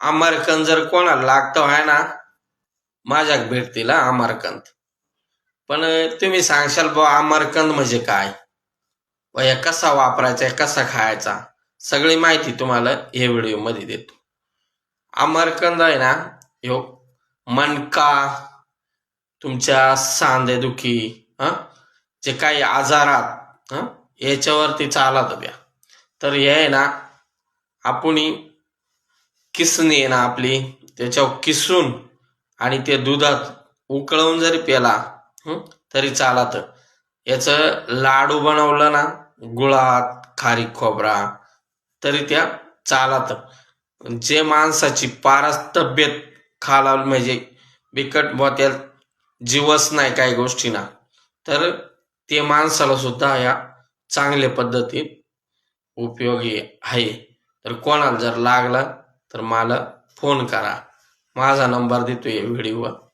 अमरकंद जर कोणाला लागतो आहे ना माझ्याक भेटतील हा अमरकंद पण तुम्ही सांगशाल बुवा अमरकंद म्हणजे काय? वया हे कसा वापरायचा कसा खायचा? सगळी माहिती तुम्हाला हे व्हिडिओमध्ये देतो अमरकंद आहे ना यो मणका तुमच्या सांधेदुखी हं जे काही आजारात हं याच्यावरती चालत द्या तर हे आहे ना आपणही किसणी आहे ना आपली त्याच्यावर किसून आणि ते दुधात उकळवून जरी प्याला तरी चालत. याचं लाडू बनवलं ना गुळात खारीक खोबरा तरी त्या चालत. जे माणसाची पारच तब्येत खालावली म्हणजे बिकट बुवा जीवस जीवच नाही काही गोष्टींना तर ते माणसाला सुद्धा या चांगल्या पद्धतीत उपयोगी आहे. तर कोणाला जर लागला तर मला फोन करा. माझा नंबर देतोय व्हिडिओवर.